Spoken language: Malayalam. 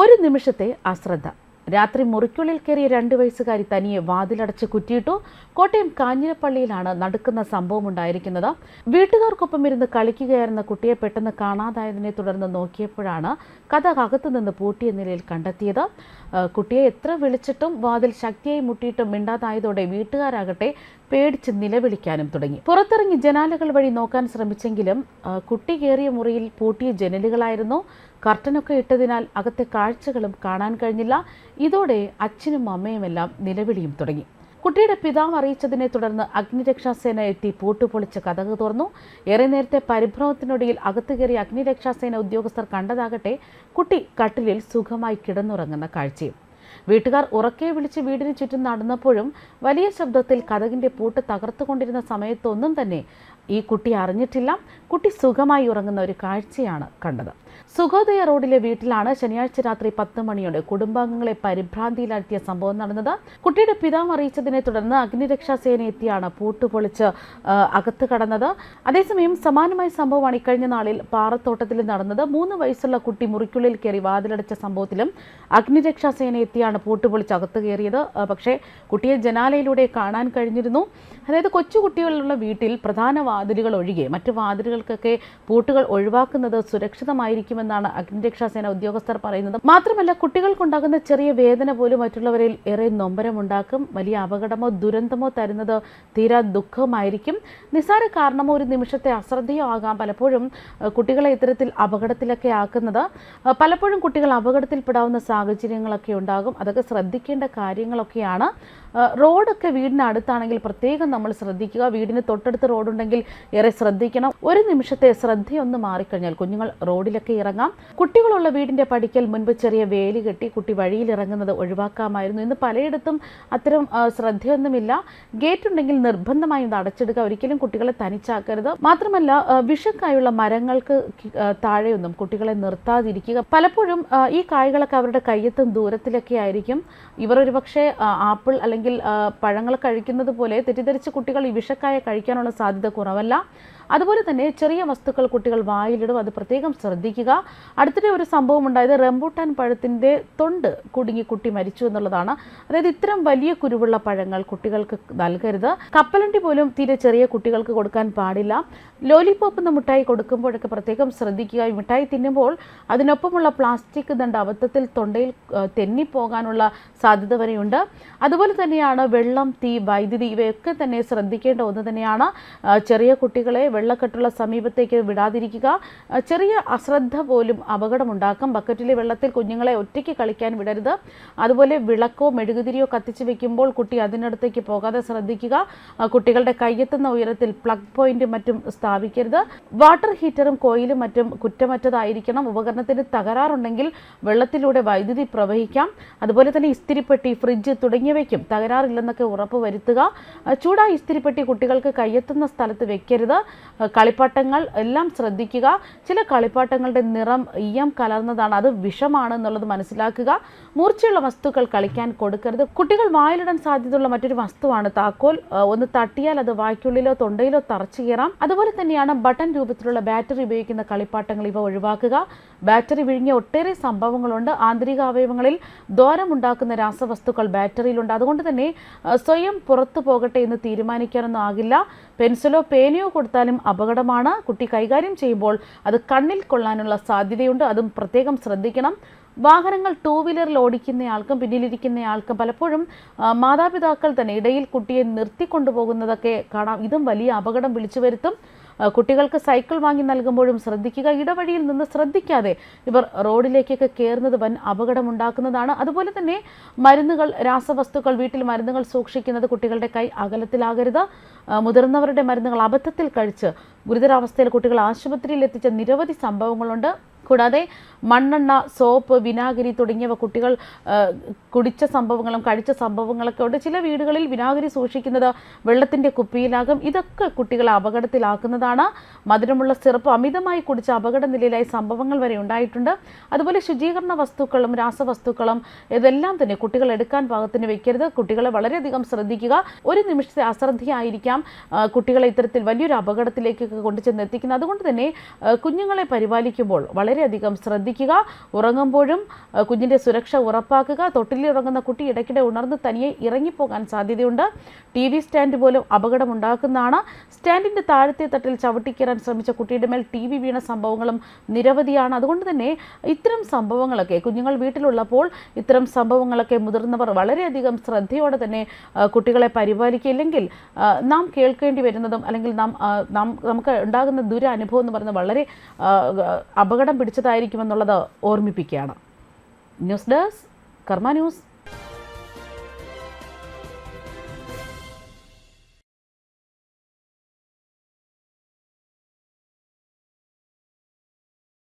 ഒരു നിമിഷത്തെ അശ്രദ്ധ. രാത്രി മുറിക്കുള്ളിൽ കയറിയ രണ്ട് വയസ്സുകാരി തനിയെ വാതിലടച്ച് കുറ്റിയിട്ടു. കോട്ടയം കാഞ്ഞിരപ്പള്ളിയിലാണ് നടക്കുന്ന സംഭവം ഉണ്ടായിരിക്കുന്നത്. വീട്ടുകാർക്കൊപ്പം ഇരുന്ന് കളിക്കുകയായിരുന്ന കുട്ടിയെ പെട്ടെന്ന് കാണാതായതിനെ തുടർന്ന് നോക്കിയപ്പോഴാണ് കഥ അകത്തു നിന്ന് പൂട്ടിയ നിലയിൽ കണ്ടെത്തിയത്. കുട്ടിയെ എത്ര വിളിച്ചിട്ടും വാതിൽ ശക്തിയായി മുട്ടിയിട്ടും മിണ്ടാതായതോടെ വീട്ടുകാരാകട്ടെ പേടിച്ച് നിലവിളിക്കാനും തുടങ്ങി. പുറത്തിറങ്ങി ജനാലകൾ വഴി നോക്കാൻ ശ്രമിച്ചെങ്കിലും കുട്ടി കയറിയ മുറിയിൽ പൂട്ടിയ ജനലുകളായിരുന്നു. കർട്ടനൊക്കെ ഇട്ടതിനാൽ അകത്തെ കാഴ്ചകളും കാണാൻ കഴിഞ്ഞില്ല. ഇതോടെ അച്ഛനും അമ്മയുമെല്ലാം നിലവിളിയും തുടങ്ങി. കുട്ടിയുടെ പിതാവ് അറിയിച്ചതിനെ തുടർന്ന് അഗ്നിരക്ഷാസേന എത്തി പൂട്ടുപൊളിച്ച് കഥക് തുറന്നു. ഏറെ നേരത്തെ പരിഭ്രമത്തിനൊടിയിൽ അകത്ത് കയറിയ അഗ്നിരക്ഷാസേന ഉദ്യോഗസ്ഥർ കണ്ടതാകട്ടെ കുട്ടി കട്ടിലിൽ സുഖമായി കിടന്നുറങ്ങുന്ന കാഴ്ചയും. വീട്ടുകാർ ഉറക്കെ വിളിച്ച് വീടിന് ചുറ്റും നടന്നപ്പോഴും വലിയ ശബ്ദത്തിൽ കഥകിന്റെ പൂട്ട് തകർത്തുകൊണ്ടിരുന്ന സമയത്തൊന്നും തന്നെ ഈ കുട്ടി അറിഞ്ഞിട്ടില്ല. കുട്ടി സുഖമായി ഉറങ്ങുന്ന ഒരു കാഴ്ചയാണ് കണ്ടത്. സുഖോദയ റോഡിലെ വീട്ടിലാണ് ശനിയാഴ്ച രാത്രി പത്ത് മണിയോടെ കുടുംബാംഗങ്ങളെ പരിഭ്രാന്തിയിലാഴ്ത്തിയ സംഭവം നടന്നത്. കുട്ടിയുടെ പിതാവ് അറിയിച്ചതിനെ തുടർന്ന് അഗ്നിരക്ഷാ സേന എത്തിയാണ് പൂട്ട് പൊളിച്ച് ആ, അകത്ത് കടന്നത്. അതേസമയം സമാനമായ സംഭവമാണ് ഇക്കഴിഞ്ഞ നാളിൽ പാറത്തോട്ടത്തിൽ നടന്നത്. മൂന്ന് വയസ്സുള്ള കുട്ടി മുറിക്കുള്ളിൽ കയറി വാതിലടച്ച സംഭവത്തിലും അഗ്നിരക്ഷാ സേന എത്തിയാണ് പൂട്ട് പൊളിച്ച് അകത്ത് കയറിയത്. പക്ഷേ കുട്ടിയെ ജനാലയിലൂടെ കാണാൻ കഴിഞ്ഞിരുന്നു. അതായത് കൊച്ചുകുട്ടികളുള്ള വീട്ടിൽ പ്രധാന വാതിലുകൾ ഒഴികെ മറ്റു വാതിലുകൾക്കൊക്കെ പൂട്ടുകൾ ഒഴിവാക്കുന്നത് സുരക്ഷിതമായിരിക്കുമെന്നാണ് അഗ്നിരക്ഷാസേന ഉദ്യോഗസ്ഥർ പറയുന്നത്. മാത്രമല്ല കുട്ടികൾക്കുണ്ടാകുന്ന ചെറിയ വേദന പോലും മറ്റുള്ളവരിൽ ഏറെ നൊമ്പരമുണ്ടാക്കും. വലിയ അപകടമോ ദുരന്തമോ തരുന്നത് തീരാ ദുഃഖമായിരിക്കും. നിസ്സാര കാരണമോ ഒരു നിമിഷത്തെ അശ്രദ്ധയോ ആകാം പലപ്പോഴും കുട്ടികളെ ഇത്തരത്തിൽ അപകടത്തിലൊക്കെ ആക്കുന്നത്. പലപ്പോഴും കുട്ടികൾ അപകടത്തിൽപ്പെടാവുന്ന സാഹചര്യങ്ങളൊക്കെ ഉണ്ടാകും. അതൊക്കെ ശ്രദ്ധിക്കേണ്ട കാര്യങ്ങളൊക്കെയാണ്. റോഡൊക്കെ വീടിനടുത്താണെങ്കിൽ പ്രത്യേകം നമ്മൾ ശ്രദ്ധിക്കുക. വീടിന് തൊട്ടടുത്ത് റോഡുണ്ടെങ്കിൽ ഏറെ ശ്രദ്ധിക്കണം. ഒരു നിമിഷത്തെ ശ്രദ്ധയൊന്ന് മാറിക്കഴിഞ്ഞാൽ കുഞ്ഞുങ്ങൾ റോഡിലൊക്കെ ഇറങ്ങാം. കുട്ടികളുള്ള വീടിന്റെ പടിക്കൽ മുൻപ് ചെറിയ വേലി കെട്ടി കുട്ടി വഴിയിൽ ഇറങ്ങുന്നത് ഒഴിവാക്കാമായിരുന്നു. ഇന്ന് പലയിടത്തും അത്തരം ശ്രദ്ധയൊന്നുമില്ല. ഗേറ്റ് ഉണ്ടെങ്കിൽ നിർബന്ധമായും ഇത് അടച്ചിടുക. ഒരിക്കലും കുട്ടികളെ തനിച്ചാക്കരുത്. മാത്രമല്ല വിഷക്കായുള്ള മരങ്ങൾക്ക് താഴെയൊന്നും കുട്ടികളെ നിർത്താതിരിക്കുക. പലപ്പോഴും ഈ കായ്കളൊക്കെ അവരുടെ കയ്യത്തും ദൂരത്തിലൊക്കെ ആയിരിക്കും. ഇവർ ഒരുപക്ഷെ ആപ്പിൾ അല്ലെങ്കിൽ പഴങ്ങൾ കഴിക്കുന്നത് പോലെ തെറ്റിദ്ധരിച്ച് കുട്ടികൾ ഈ വിഷക്കായ കഴിക്കാനുള്ള സാധ്യത കുറവല്ല. അതുപോലെ തന്നെ ചെറിയ വസ്തുക്കൾ കുട്ടികൾ വായിലിടും. അത് പ്രത്യേകം ശ്രദ്ധിക്കുക. അടുത്തിടെ ഒരു സംഭവം ഉണ്ടായത് റംബൂട്ടാൻ പഴത്തിന്റെ തൊണ്ട് കുടുങ്ങി കുട്ടി മരിച്ചു എന്നുള്ളതാണ്. അതായത് ഇത്തരം വലിയ കുരുവുള്ള പഴങ്ങൾ കുട്ടികൾക്ക് നൽകരുത്. കപ്പലണ്ടി പോലും തീരെ ചെറിയ കുട്ടികൾക്ക് കൊടുക്കാൻ പാടില്ല. ലോലിപോപ്പ് എന്ന മിഠായി കൊടുക്കുമ്പോഴൊക്കെ പ്രത്യേകം ശ്രദ്ധിക്കുക. ഈ മിഠായി തിന്നുമ്പോൾ അതിനൊപ്പമുള്ള പ്ലാസ്റ്റിക് ദണ്ട് അബദ്ധത്തിൽ തൊണ്ടയിൽ തെന്നിപ്പോകാനുള്ള സാധ്യത വരെയുണ്ട്. അതുപോലെ തന്നെയാണ് വെള്ളം തീ വൈദ്യുതി ഇവയൊക്കെ തന്നെ ശ്രദ്ധിക്കേണ്ട ഒന്ന് തന്നെയാണ് ചെറിയ കുട്ടികളെ വെള്ളക്കെട്ടുള്ള സമീപത്തേക്ക് വിടാതിരിക്കുക. ചെറിയ അശ്രദ്ധ പോലും അപകടമുണ്ടാക്കും. ബക്കറ്റിലെ വെള്ളത്തിൽ കുഞ്ഞുങ്ങളെ ഒറ്റയ്ക്ക് കളിക്കാൻ വിടരുത്. അതുപോലെ വിളക്കോ മെഴുകുതിരിയോ കത്തിച്ച് വെക്കുമ്പോൾ കുട്ടി അതിനടുത്തേക്ക് പോകാതെ ശ്രദ്ധിക്കുക. കുട്ടികളുടെ കയ്യെത്തുന്ന ഉയരത്തിൽ പ്ലഗ് പോയിന്റും മറ്റും സ്ഥാപിക്കരുത്. വാട്ടർ ഹീറ്ററും കോയിലും മറ്റും കുറ്റമറ്റതായിരിക്കണം. ഉപകരണത്തിന് തകരാറുണ്ടെങ്കിൽ വെള്ളത്തിലൂടെ വൈദ്യുതി പ്രവഹിക്കാം. അതുപോലെ തന്നെ ഇസ്തിരിപ്പെട്ടി ഫ്രിഡ്ജ് തുടങ്ങിയവയ്ക്കും തകരാറില്ലെന്നൊക്കെ ഉറപ്പ് വരുത്തുക ചൂടായി ഇസ്തിരിപ്പെട്ടി കുട്ടികൾക്ക് കയ്യെത്തുന്ന സ്ഥലത്ത് വെക്കരുത്. കളിപ്പാട്ടങ്ങൾ എല്ലാം ശ്രദ്ധിക്കുക. ചില കളിപ്പാട്ടങ്ങളുടെ നിറം ഈയം കലർന്നതാണ്. അത് വിഷമാണ് എന്നുള്ളത് മനസ്സിലാക്കുക. മൂർച്ചയുള്ള വസ്തുക്കൾ കളിക്കാൻ കൊടുക്കരുത്. കുട്ടികൾ വായിലിടാൻ സാധ്യതയുള്ള മറ്റൊരു വസ്തുവാണ് താക്കോൽ. ഒന്ന് തട്ടിയാൽ അത് വായ്ക്കുള്ളിലോ തൊണ്ടയിലോ തറച്ചു കയറാം അതുപോലെ തന്നെയാണ് ബട്ടൺ രൂപത്തിലുള്ള ബാറ്ററി ഉപയോഗിക്കുന്ന കളിപ്പാട്ടങ്ങൾ ഇവ ഒഴിവാക്കുക. ബാറ്ററി വിഴുങ്ങിയ ഒട്ടേറെ സംഭവങ്ങളുണ്ട്. ആന്തരിക അവയവങ്ങളിൽ ദ്വാരമുണ്ടാക്കുന്ന രാസവസ്തുക്കൾ ബാറ്ററിയിലുണ്ട്. അതുകൊണ്ട് തന്നെ സ്വയം പുറത്തു പോകട്ടെ എന്ന് തീരുമാനിക്കാനൊന്നും ആകില്ല. പെൻസിലോ പേനയോ കൊടുത്താലും അപകടമാണ്. കുട്ടി കൈകാര്യം ചെയ്യുമ്പോൾ അത് കണ്ണിൽ കൊള്ളാനുള്ള സാധ്യതയുണ്ട്. അതും പ്രത്യേകം ശ്രദ്ധിക്കണം. വാഹനങ്ങൾ ടൂ വീലറിൽ ഓടിക്കുന്നയാൾക്കും പിന്നിലിരിക്കുന്നയാൾക്കും പലപ്പോഴും മാതാപിതാക്കൾ തന്നെ ഇടയിൽ കുട്ടിയെ നിർത്തിക്കൊണ്ടുപോകുന്നതൊക്കെ കാണാം. ഇതും വലിയ അപകടം വിളിച്ചു വരുത്തും. കുട്ടികൾക്ക് സൈക്കിൾ വാങ്ങി നൽകുമ്പോഴും ശ്രദ്ധിക്കുക ഇടവഴിയിൽ നിന്ന് ശ്രദ്ധിക്കാതെ ഇവർ റോഡിലേക്കൊക്കെ കയറുന്നത് വൻ അപകടമുണ്ടാക്കുന്നതാണ്. അതുപോലെ തന്നെ മരുന്നുകൾ രാസവസ്തുക്കൾ വീട്ടിൽ മരുന്നുകൾ സൂക്ഷിക്കുന്നത് കുട്ടികളുടെ കൈ അകലത്തിലാകരുത്. മുതിർന്നവരുടെ മരുന്നുകൾ അബദ്ധത്തിൽ കഴിച്ച് ഗുരുതരാവസ്ഥയിൽ കുട്ടികൾ ആശുപത്രിയിൽ എത്തിച്ച നിരവധി സംഭവങ്ങളുണ്ട്. കൂടാതെ മണ്ണെണ്ണ സോപ്പ് വിനാഗിരി തുടങ്ങിയവ കുട്ടികൾ കുടിച്ച സംഭവങ്ങളും കഴിച്ച സംഭവങ്ങളൊക്കെ ഉണ്ട്. ചില വീടുകളിൽ വിനാഗിരി സൂക്ഷിക്കുന്നത് വെള്ളത്തിന്റെ കുപ്പിയിലാകും. ഇതൊക്കെ കുട്ടികളെ അപകടത്തിലാക്കുന്നതാണ്. മധുരമുള്ള സിറപ്പ് അമിതമായി കുടിച്ച അപകട നിലയിലായി സംഭവങ്ങൾ വരെ ഉണ്ടായിട്ടുണ്ട്. അതുപോലെ ശുചീകരണ വസ്തുക്കളും രാസവസ്തുക്കളും ഇതെല്ലാം തന്നെ കുട്ടികൾ എടുക്കാൻ പാകത്തിന് വെക്കരുത്. കുട്ടികളെ വളരെയധികം ശ്രദ്ധിക്കുക. ഒരു നിമിഷത്തെ അശ്രദ്ധയായിരിക്കാം കുട്ടികളെ ഇത്തരത്തിൽ വലിയൊരു അപകടത്തിലേക്ക് കൊണ്ടുചെന്ന് എത്തിക്കുന്നത്. അതുകൊണ്ട് തന്നെ കുഞ്ഞുങ്ങളെ പരിപാലിക്കുമ്പോൾ വളരെ വളരെയധികം ശ്രദ്ധിക്കുക. ഉറങ്ങുമ്പോഴും കുഞ്ഞിന്റെ സുരക്ഷ ഉറപ്പാക്കുക. തൊട്ടിലിറങ്ങുന്ന കുട്ടി ഇടയ്ക്കിടെ ഉണർന്ന് തനിയെ ഇറങ്ങിപ്പോകാൻ സാധ്യതയുണ്ട്. ടി വി സ്റ്റാൻഡ് പോലും അപകടമുണ്ടാക്കുന്നതാണ്. സ്റ്റാൻഡിന്റെ താഴത്തെ തട്ടിൽ ചവിട്ടിക്കയറാൻ ശ്രമിച്ച കുട്ടിയുടെ മേൽ ടി വി വീണ സംഭവങ്ങളും നിരവധിയാണ്. അതുകൊണ്ട് തന്നെ ഇത്തരം സംഭവങ്ങളൊക്കെ കുഞ്ഞുങ്ങൾ വീട്ടിലുള്ളപ്പോൾ ഇത്തരം സംഭവങ്ങളൊക്കെ മുതിർന്നവർ വളരെയധികം ശ്രദ്ധയോടെ തന്നെ കുട്ടികളെ പരിപാലിക്കില്ലെങ്കിൽ ആ, നാം കേൾക്കേണ്ടി വരുന്നതും അല്ലെങ്കിൽ നാം നാം നമുക്ക് ഉണ്ടാകുന്ന ദുരനുഭവം എന്ന് പറയുന്നത് വളരെ അപകടം പിടിച്ചതായിരിക്കുമെന്നുള്ളത് ഓർമ്മിപ്പിക്കുകയാണ്. News desk Karma news.